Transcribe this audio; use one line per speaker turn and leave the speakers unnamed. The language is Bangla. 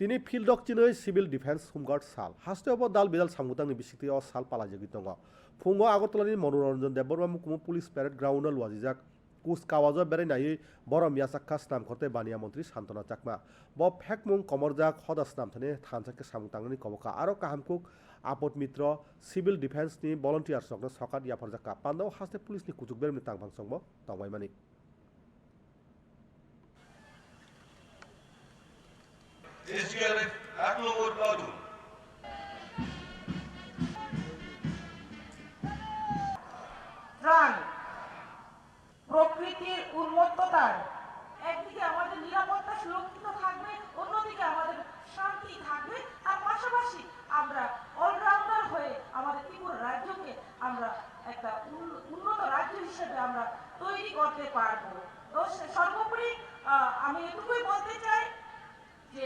তিনি ফিল্ডক চিনৈ সিভিল ডিফেন্স হোমগার্ড সাল হাস্তে অব দাল বিদাল সামগুতাং বিসিতি সাল পালাজগি তঙ্গ ফুঙ্গ আগরতলানি মনোরঞ্জন দেববর্মা মুকুমু পুলিশ প্যারেড গ্রাউন্ড গ্রাউন্ডল ওয়াজিজাক কুচকাওয়াজ বেড়ে নাইয়ে বড় মিয়াচাক্ষা স্নাম খতে বানিয়া মন্ত্রী শান্তনা চাকমা। ব ফেক মুং কমর কমরজাক হদা স্নাম থানে চাকে সামুতাংনি কবকা। আরও কাহামকুক আপদ মিত্র সিভিল ডিফেন্সনি ভলন্টিয়ার সকলে সকাত ইয়াফরজাকা পান্ডাও হাস্তে পুলিশনি কুচুক বেড়ে বেরমনি তাংভাং সংব তংবাইমানি
এসডিআরএফ এক নম্বর প্লাটুন
প্রকৃতির উন্মত্ততার একদিকে আমাদের নিরাপত্তা সুরক্ষিত থাকবে অন্যদিকে আমাদের শান্তি থাকবে আর পাশাপাশি আমরা অলরাউন্ডার হয়ে আমাদের ত্রিপুরা রাজ্যকে আমরা একটা উন্ন- উন্নত রাজ্য হিসেবে আমরা তৈরি করতে পারব তো সর্বোপরি আমি এটুকুই বলতে চাই যে